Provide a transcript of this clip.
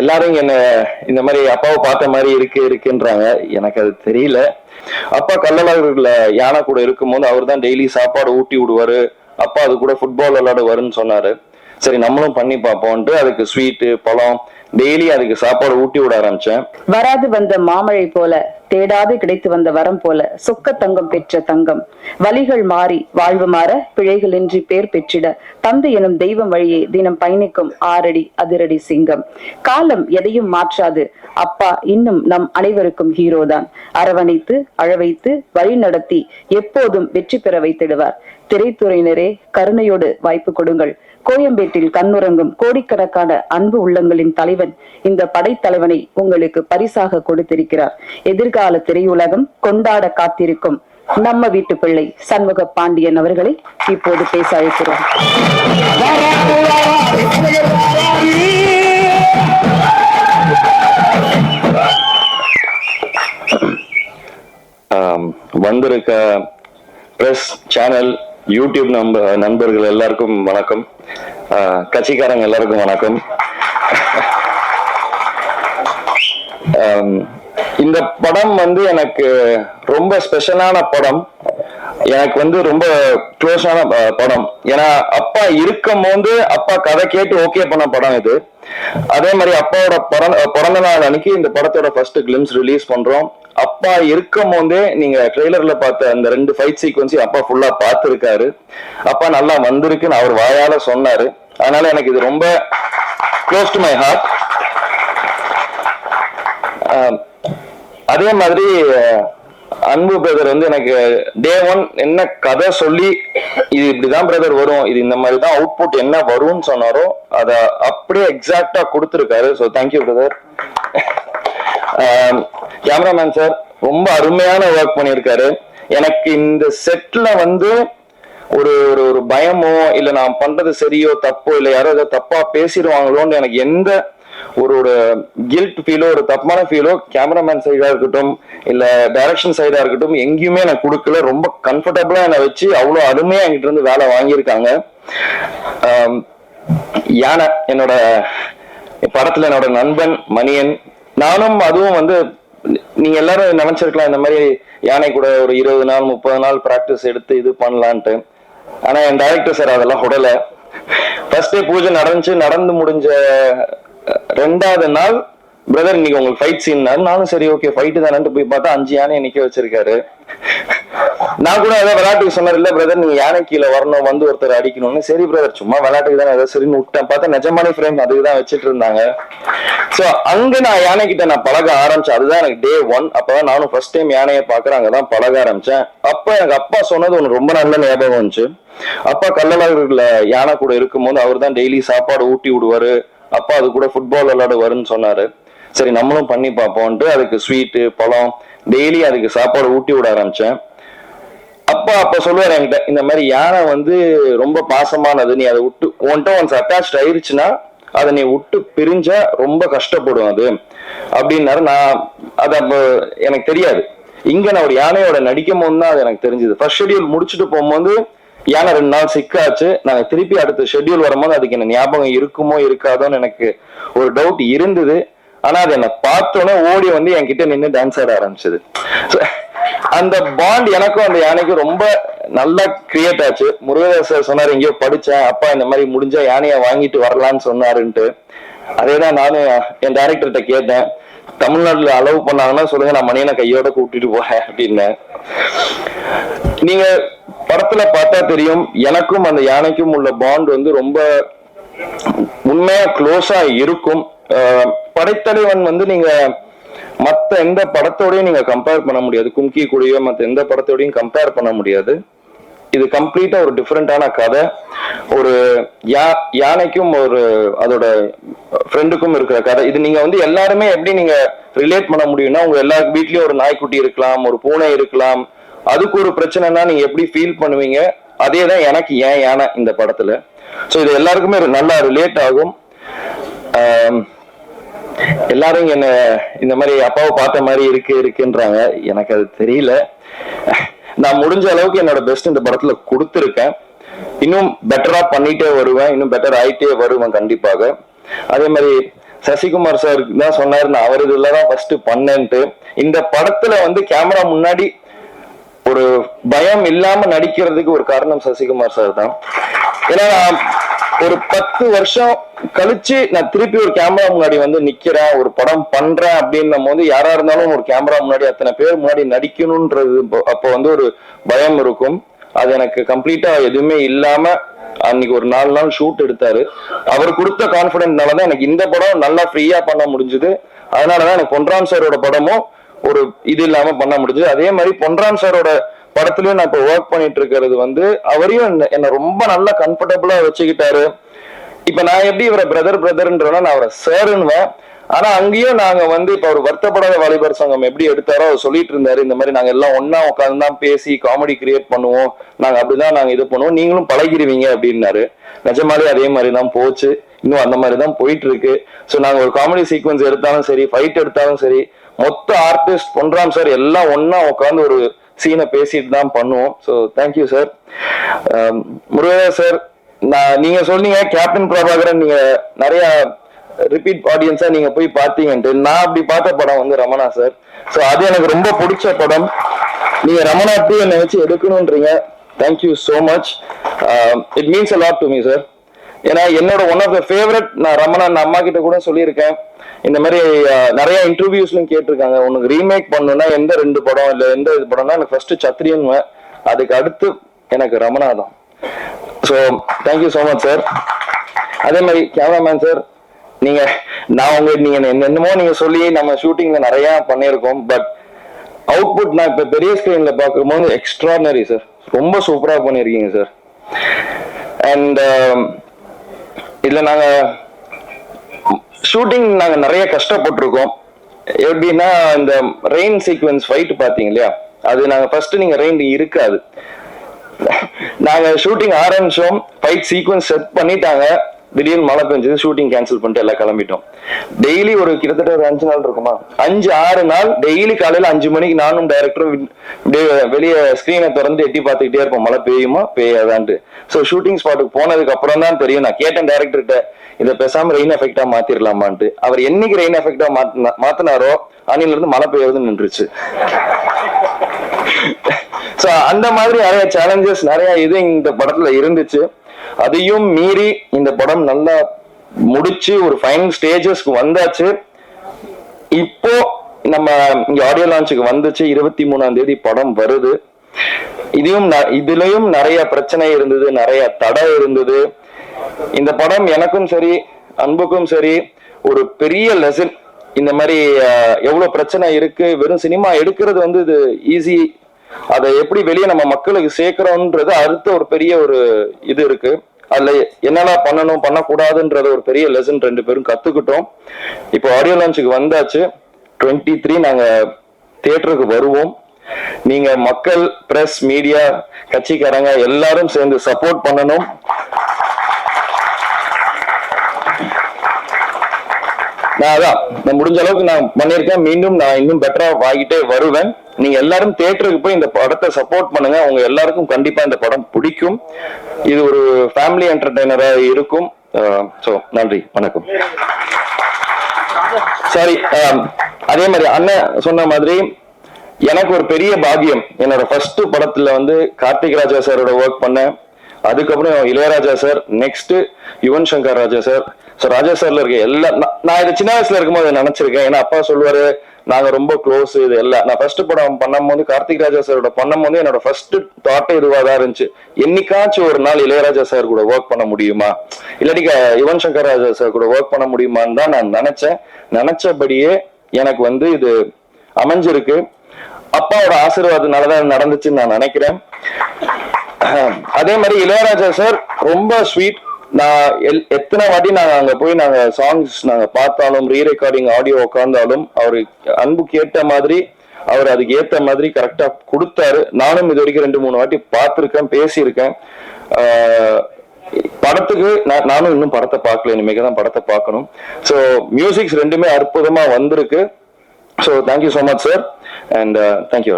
எல்லாரும் என்ன இந்த மாதிரி அப்பாவை பார்த்த மாதிரி இருக்கு இருக்குன்றாங்க. எனக்கு அது தெரியல. அப்பா கல்லழகர்ல யானை கூட இருக்கும்போது அவர் தான் டெய்லி சாப்பாடு ஊட்டி விடுவாரு. அப்பா அது கூட ஃபுட்பால் விளையாடுவாருன்னு சொன்னாரு. சரி நம்மளும் பண்ணி பார்ப்போம்ட்டு அதுக்கு ஸ்வீட்டு பழம் டெய்லி அதுக்கு சாப்பாடு ஊட்டி விட ஆரம்பிச்சேன். வராது வந்த மாமழை போல தேடாது கிடைத்து வந்த வரம் போல சொக்க தங்கம் பெற்ற தங்கம். வலிகள் மாறி வாழ்வு மாற பிழைகளின்றி பேர் பெற்றிட தந்தை எனும் தெய்வம் வழியே தினம் பயணிக்கும் ஆறடி அதிரடி சிங்கம். காலம் எதையும் மாற்றாது. அப்பா இன்னும் நம் அனைவருக்கும் ஹீரோதான் அரவணைத்து அழவைத்து வழி நடத்தி எப்போதும் வெற்றி பெற வைத்திடுவார். திரைத்துறையினரே கருணையோடு வாய்ப்பு கொடுங்கள். கோயம்பேட்டில் கண்ணுறங்கும் கோடிக்கணக்கான அன்பு உள்ளங்களின் தலைவன் இந்த படைத்தலைவனை உங்களுக்கு பரிசாக கொடுத்திருக்கிறார். எதிர்கால திரையுலகம் கொண்டாட காத்திருக்கும் நம்ம வீட்டு பிள்ளை சண்முக பாண்டியன் அவர்களை இப்போது பேச அழைக்கிறோம். வந்திருக்க பிரஸ் சேனல் யூடியூப் நம்ப நண்பர்கள் எல்லாருக்கும் வணக்கம். கட்சிக்காரங்க எல்லாருக்கும் வணக்கம். இந்த படம் வந்து எனக்கு ரொம்ப ஸ்பெஷலான படம். எனக்கு வந்து ரொம்ப க்ளோஸான படம். ஏன்னா அப்பா இருக்கும் போது அப்பா கதை கேட்டு ஓகே பண்ண படம் இது. அதே மாதிரி அப்பாவோட பிறந்த பிறந்த நாள் அன்னைக்கு இந்த படத்தோட ஃபர்ஸ்ட் கிளிம்ஸ் ரிலீஸ் பண்றோம். அப்பா இருக்கும் போதே நீங்க ட்ரெய்லர்ல பார்த்த அந்த ரெண்டு ஃபைட் சீக்வன்ஸையும் அப்பா ஃபுல்லா பார்த்துருக்காரு. அப்பா நல்லா வந்திருக்குன்னு அவர் வாயால சொன்னாரு. அதனால எனக்கு இது ரொம்ப க்ளோஸ் டு மை ஹார்ட் அதே மாதிரி அன்பு பிரதர் வந்து எனக்கு டே ஒன் என்ன கதை சொல்லி இது இப்படிதான் பிரதர் வரும் இது இந்த மாதிரி தான் அவுட்புட் என்ன வரும்னு சொன்னாரோ அதை அப்படியே எக்ஸாக்டா கொடுத்துருக்காரு. So thank you brother cameraman sir ரொம்ப அருமையான ஒர்க் பண்ணியிருக்காரு. எனக்கு இந்த செட்ல வந்து ஒரு ஒரு ஒரு பயமோ இல்லை நான் பண்றது சரியோ தப்போ இல்லை யாரோ ஏதோ தப்பா பேசிடுவாங்களோன்னு எனக்கு எந்த ஒரு ஒரு கில்ட் ஃபீலோ ஒரு தப்பான ஃபீலோ கேமராமேன் சைடா இருக்கட்டும் இல்ல டைரக்ஷன் சைடா இருக்கட்டும் எங்கேயுமே நான் கொடுக்கல. ரொம்ப கம்ஃபர்டபுளா என்னை வச்சு அவ்வளோ அருமையா என்கிட்ட இருந்து வேலை வாங்கியிருக்காங்க. யானை என்னோட படத்துல என்னோட நண்பன் மணியன் நானும் அதுவும் வந்து நீங்க எல்லாரும் நினைச்சிருக்கலாம் இந்த மாதிரி யானை கூட ஒரு இருபது நாள் முப்பது நாள் ப்ராக்டிஸ் எடுத்து இது பண்ணலான்ட்டு. ஆனா என் டைரக்டர் சார் அதெல்லாம் உடல ஃபர்ஸ்ட் டே பூஜை நடந்துச்சு நடந்து முடிஞ்ச ரெண்டாவது நாள் பிரதர் இன்னைக்கு உங்களுக்கு ஃபைட் சீன் நானும் சரி ஓகே ஃபைட்டு தானே போய் பார்த்தா அஞ்சு யானையை நிக்க வச்சிருக்காரு. நான் கூட ஏதோ விளையாட்டுக்கு சொன்னார் இல்ல பிரதர் நீங்க யானை கீழே வரணும் வந்து ஒருத்தர் அடிக்கணும்னு. சரி பிரதர் சும்மா விளையாட்டுக்கு தானே ஏதாவது சரின்னு விட்டேன். பார்த்தா நிஜமான ஃப்ரேம் அதுக்கு தான் வச்சுட்டு இருந்தாங்க. சோ அங்க நான் யானை கிட்ட நான் பழக ஆரம்பிச்சேன். அதுதான் எனக்கு டே ஒன் அப்பதான் நானும் ஃபர்ஸ்ட் டைம் யானையை பாக்குறேன் அங்கதான் பழக ஆரம்பிச்சேன். அப்ப எனக்கு அப்பா சொன்னது ஒன்று ரொம்ப நல்ல ஞாபகம் வந்துச்சு. அப்பா கல்லழகர்ல யானை கூட இருக்கும்போது அவர் தான் டெய்லி சாப்பாடு ஊட்டி விடுவாரு. அப்பா அது கூட ஃபுட்பால் விளையாடுவாருன்னு சொன்னாரு. சரி நம்மளும் பண்ணி பார்ப்போம்ட்டு அதுக்கு ஸ்வீட்டு பழம் டெய்லி அதுக்கு சாப்பாடு ஊட்டி விட ஆரம்பிச்சேன். அப்பா அப்ப சொல்லுவார் என்கிட்ட இந்த மாதிரி யானை வந்து ரொம்ப பாசமானது நீ அதை விட்டு உன்கிட்ட ஒன்ஸ் அட்டாச் ஆயிருச்சுன்னா அதை நீ விட்டு பிரிஞ்சா ரொம்ப கஷ்டப்படும் அது. அப்படின்னாரு நான் அது அப்போ எனக்கு தெரியாது. இங்க நான் ஒரு யானையோட நடிக்கும் போது தான் அது எனக்கு தெரிஞ்சது. ஃபர்ஸ்ட் ஷெடியூல் முடிச்சுட்டு போகும்போது யானை ரெண்டு நாள் சிக்காச்சு நாங்க திருப்பி அடுத்த ஷெட்யூல் வரும்போது அதுக்கு என்ன ஞாபகம் இருக்குமோ இருக்காதோன்னு எனக்கு ஒரு டவுட் இருந்தது. ஆனா அது என்ன பார்த்தோன்னே ஓடி வந்து என்கிட்ட நின்று டான்ஸ் ஆட ஆரம்பிச்சது. அந்த பாண்ட் எனக்கும் அந்த யானைக்கும் ரொம்ப நல்லா கிரியேட் ஆச்சு. முருகதாசர் சார் எங்கேயோ படிச்சேன். அப்பா இந்த மாதிரி முடிஞ்சா யானையை வாங்கிட்டு வரலான்னு சொன்னாருன்ட்டு. அதேதான் நானும் என் டைரக்டர்கிட்ட கேட்டேன். தமிழ்நாட்டுல அலோவ் பண்ணாங்கன்னா சொல்லுங்க நான் மணியனை கையோட கூட்டிட்டு போறேன். அப்படின்னு நீங்க படத்துல பார்த்தா தெரியும் எனக்கும் அந்த யானைக்கும் உள்ள பாண்ட் வந்து ரொம்ப உண்மையா க்ளோஸா இருக்கும். படைத்தலைவன் வந்து நீங்க மத்த எந்த படத்தோடயும் நீங்க கம்பேர் பண்ண முடியாது. கும்கி கூடயோ மத்த எந்த படத்தோடயும் கம்பேர் பண்ண முடியாது. இது கம்ப்ளீட்டா ஒரு டிஃப்ரெண்டான கதை. ஒரு யா யானைக்கும் ஒரு அதோட ஃப்ரெண்டுக்கும் இருக்கிற கதை. இது நீங்க வந்து எல்லாருமே எப்படி நீங்க ரிலேட் பண்ண முடியும்னா உங்க எல்லா வீட்லயும் ஒரு நாய்க்குட்டி இருக்கலாம் ஒரு பூனை இருக்கலாம் அதுக்கு ஒரு பிரச்சனைனா நீங்க எப்படி ஃபீல் பண்ணுவீங்க? அதே தான் எனக்கு ஏன் யானை இந்த படத்துல. ஸோ இது எல்லாருக்குமே நல்லா ரிலேட் ஆகும். எல்லாரும் என்ன இந்த மாதிரி அப்பாவை பார்த்த மாதிரி இருக்கு இருக்குன்றாங்க. எனக்கு அது தெரியல. நான் முடிஞ்ச அளவுக்கு என்னோட பெஸ்ட் இந்த படத்துல கொடுத்துருக்கேன். இன்னும் பெட்டரா பண்ணிட்டே வருவேன். இன்னும் பெட்டர் ஆயிட்டே வருவேன் கண்டிப்பாக. அதே மாதிரி சசிகுமார் சார் தான் சொன்னாரு நான் அவர் இதுல தான் ஃபர்ஸ்ட் பண்ணேன்ட்டு. இந்த படத்துல வந்து கேமரா முன்னாடி ஒரு பயம் இல்லாம நடிக்கிறதுக்கு ஒரு காரணம் சசிகுமார் சார் தான். ஏன்னா ஒரு பத்து வருஷம் கழிச்சு நான் திருப்பி ஒரு கேமரா முன்னாடி வந்து நிக்கிறேன் ஒரு படம் பண்றேன் அப்படின்னும் போது யாரா இருந்தாலும் ஒரு கேமரா முன்னாடி அத்தனை பேர் முன்னாடி நடிக்கணும்ன்றது அப்போ வந்து ஒரு பயம் இருக்கும். அது எனக்கு கம்ப்ளீட்டா எதுவுமே இல்லாம அன்னைக்கு ஒரு நாலு நாள் ஷூட் எடுத்தாரு. அவர் கொடுத்த கான்பிடன்ட்னால தான் எனக்கு இந்த படம் நல்லா ஃப்ரீயா பண்ண முடிஞ்சது. அதனாலதான் எனக்கு பொன்ராம் சாரோட படமும் ஒரு இது இல்லாம பண்ண முடிஞ்சது. அதே மாதிரி பொன்ராம் சாரோட படத்துலயும் நான் இப்போ ஒர்க் பண்ணிட்டு இருக்கிறது வந்து அவரையும் என்ன- என்னை ரொம்ப நல்லா கம்ஃபர்டபுளா வச்சுக்கிட்டாரு. இப்ப நான் எப்படி இவரை பிரதர் பிரதர்ன்றனா நான் அவரை சாருன்னுவேன். ஆனா அங்கேயும் நாங்க வந்து இப்ப அவர் வருத்தப்படாத வாலிபர் சங்கம் எப்படி எடுத்தாரோ அவர் சொல்லிட்டு இருந்தாரு இந்த மாதிரி நாங்க எல்லாம் ஒன்னா உட்காந்து தான் பேசி காமெடி கிரியேட் பண்ணுவோம். நாங்க அப்படிதான் நாங்க இது பண்ணுவோம். நீங்களும் பழகிருவீங்க அப்படின்னாரு. நிஜமாலே அதே மாதிரி தான் போச்சு. இன்னும் அந்த மாதிரி தான் போயிட்டு இருக்கு. ஸோ நாங்க ஒரு காமெடி சீக்வன்ஸ் எடுத்தாலும் சரி ஃபைட் எடுத்தாலும் சரி மொத்த ஆர்டிஸ்ட் பொன்ராம் சார் எல்லாம் ஒன்னா உட்காந்து ஒரு சீனை பேசிட்டு தான் பண்ணுவோம். So thank you sir Muruga sir நான் நீங்க சொன்னீங்க கேப்டன் பிரபாகரன் நீங்க நிறைய ரிப்பீட் ஆடியன்ஸா நீங்க போய் பார்த்தீங்கன்ட்டு. நான் அப்படி பார்த்த படம் வந்து ரமணா சார் ஸோ அது எனக்கு ரொம்ப பிடிச்ச படம். நீங்க ரமணா டூ என்னை வச்சு எடுக்கணும்ன்றீங்க thank you so much it means a lot to me sir ஏன்னா என்னோட ஒன் ஆஃப் த ஃபேவரட் நான் ரமணா நான் அம்மா கிட்ட கூட சொல்லியிருக்கேன். இந்த மாதிரி நிறைய இன்டர்வியூஸ்லயும் கேட்டிருக்காங்க. உனக்கு ரீமேக் பண்ணுன்னா எந்த ரெண்டு படம் இல்ல எந்த இது படம்னா எனக்கு ஃபர்ஸ்ட் சத்ரியன் அதுக்கு அடுத்து எனக்கு ரமணா தான். So thank you so much sir அதே மாதிரி கேமராமேன் சார் நீங்க நான் உங்க நீங்க என்னென்னமோ நீங்க சொல்லி நம்ம ஷூட்டிங்ல நிறைய பண்ணியிருக்கோம். பட் அவுட்புட் நான் இப்ப பெரிய ஸ்கிரீன்ல பார்க்கும்போது எக்ஸ்ட்ரானரி சார் ரொம்ப சூப்பரா பண்ணியிருக்கீங்க சார் அண்ட் இதுல நாங்க ஷூட்டிங் நாங்க நிறைய கஷ்டப்பட்டிருக்கோம். எப்படின்னா இந்த ரெயின் சீக்வன்ஸ் ஃபைட் பாத்தீங்க இல்லையா? அது நாங்க ஃபர்ஸ்ட் நீங்க ரெயின் இருக்காது. நாங்க ஷூட்டிங் ஆரம்பிச்சோம் ஃபைட் சீக்வன்ஸ் செட் பண்ணிட்டாங்க. திடீர்னு மழை பெஞ்சது ஷூட்டிங் கேன்சல் பண்ணிட்டு எல்லாம் கிளம்பிட்டோம். டெய்லி ஒரு கிட்டத்தட்ட ஒரு அஞ்சு நாள் இருக்குமா? அஞ்சு ஆறு நாள் டெய்லி காலையில அஞ்சு மணிக்கு நானும் டைரக்டரும் வெளியே ஸ்கிரீனை திறந்து எட்டி பார்த்துக்கிட்டே இருப்போம். மழை பெய்யுமா? பெய்யாதான்ட்டு. ஸோ ஷூட்டிங் ஸ்பாட்டுக்கு போனதுக்கு அப்புறம் தான் தெரியும். நான் கேட்டேன் டேரக்டர்கிட்ட இதை பேசாம ரெயின் எஃபெக்டா மாத்திரலாமான்ட்டு. அவர் என்னைக்கு ரெயின் எஃபெக்டா மாத்தினா மாத்தினாரோ அன்னில இருந்து மழை பெய்யறது நின்றுச்சு. சோ அந்த மாதிரி நிறைய சேலஞ்சஸ் நிறைய இது இந்த படத்துல இருந்துச்சு. அதையும் மீறி இந்த படம் நல்லா முடிச்சு ஒரு ஃபைனல் ஸ்டேஜஸ்க்கு வந்தாச்சு. இப்போ நம்ம இங்க ஆடியோ லான்ச்சுக்கு வந்துச்சு. இருபத்தி மூணாம் தேதி படம் வருது. இதையும் ந- இதுலயும் நிறைய பிரச்சனை இருந்தது நிறைய தடை இருந்தது. இந்த படம் எனக்கும் சரி அன்புக்கும் சரி ஒரு பெரிய லெசன் இந்த மாதிரி எவ்வளவு பிரச்சனை இருக்கு வெறும் சினிமா எடுக்கிறது வந்து இது ஈஸி அதை எப்படி வெளியே நம்ம மக்களுக்கு சேர்க்கிறோன்றது அடுத்த ஒரு பெரிய ஒரு இது இருக்கு. அதுல என்னெல்லாம் பண்ணணும் பண்ணக்கூடாதுன்றத ஒரு பெரிய லெசன் ரெண்டு பேரும் கத்துக்கிட்டோம். இப்போ ஆடியோ லான்ச்சுக்கு வந்தாச்சு. டுவெண்ட்டி த்ரீ நாங்க தியேட்டருக்கு வருவோம். நீங்க மக்கள் பிரஸ் மீடியா கட்சிக்காரங்க எல்லாரும் சேர்ந்து சப்போர்ட் பண்ணணும். நான் அதான் நான் முடிஞ்ச அளவுக்கு நான் பண்ணியிருக்கேன். மீண்டும் நான் இன்னும் பெட்டரா வாங்கிட்டே வருவேன். நீங்க எல்லாரும் தியேட்டருக்கு போய் இந்த படத்தை சப்போர்ட் பண்ணுங்க. உங்க எல்லாருக்கும் கண்டிப்பா இந்த படம் பிடிக்கும். இது ஒரு ஃபேமிலி என்டர்டைனரா இருக்கும். ஸோ நன்றி. வணக்கம். சாரி அதே மாதிரி அண்ணன் சொன்ன மாதிரி எனக்கு ஒரு பெரிய பாக்கியம். என்னோட ஃபர்ஸ்ட் படத்துல வந்து கார்த்திக் ராஜா சாரோட ஒர்க் பண்ணேன். அதுக்கப்புறம் Ilaiyaraaja sir next Yuvan Shankar Raja sir so Raja சார்ல இருக்க எல்லா நான் நான் இதை சின்ன வயசுல இருக்கும்போது நினைச்சிருக்கேன். ஏன்னா அப்பா சொல்லுவாரு நாங்க ரொம்ப க்ளோஸ் இது எல்லாம். நான் ஃபர்ஸ்ட் படம் பண்ணும்போது கார்த்திக் ராஜா சாரோட பண்ணும்போது என்னோட ஃபர்ஸ்ட் தாட்டே இதுவாக தான் இருந்துச்சு. என்னைக்காச்சும் ஒரு நாள் இளையராஜா சார் கூட ஒர்க் பண்ண முடியுமா? இல்லாட்டி யுவன் சங்கர் ராஜா சார் கூட ஒர்க் பண்ண முடியுமான்னு தான் நான் நினைச்சேன். நினைச்சபடியே எனக்கு வந்து இது அமைஞ்சிருக்கு. அப்பாவோட ஆசீர்வாதத்தினாலதான் நடந்துச்சுன்னு நான் நினைக்கிறேன். அதே மாதிரி இளையராஜா சார் ரொம்ப ஸ்வீட் நான் எல்- எத்தனை வாட்டி நாங்கள் அங்கே போய் நாங்கள் சாங்ஸ் நாங்கள் பார்த்தாலும் ரீ ரெக்கார்டிங் ஆடியோ உட்காந்தாலும் அவர் அன்பு கேட்ட மாதிரி அவர் அதுக்கு ஏற்ற மாதிரி கரெக்டாக கொடுத்தாரு. நானும் இது வரைக்கும் ரெண்டு மூணு வாட்டி பார்த்துருக்கேன் பேசியிருக்கேன். படத்துக்கு நான் நானும் இன்னும் படத்தை பார்க்கல. இனிமேக்கு தான் படத்தை பார்க்கணும். ஸோ மியூசிக்ஸ் ரெண்டுமே அற்புதமாக வந்திருக்கு. So thank you so much sir and thank you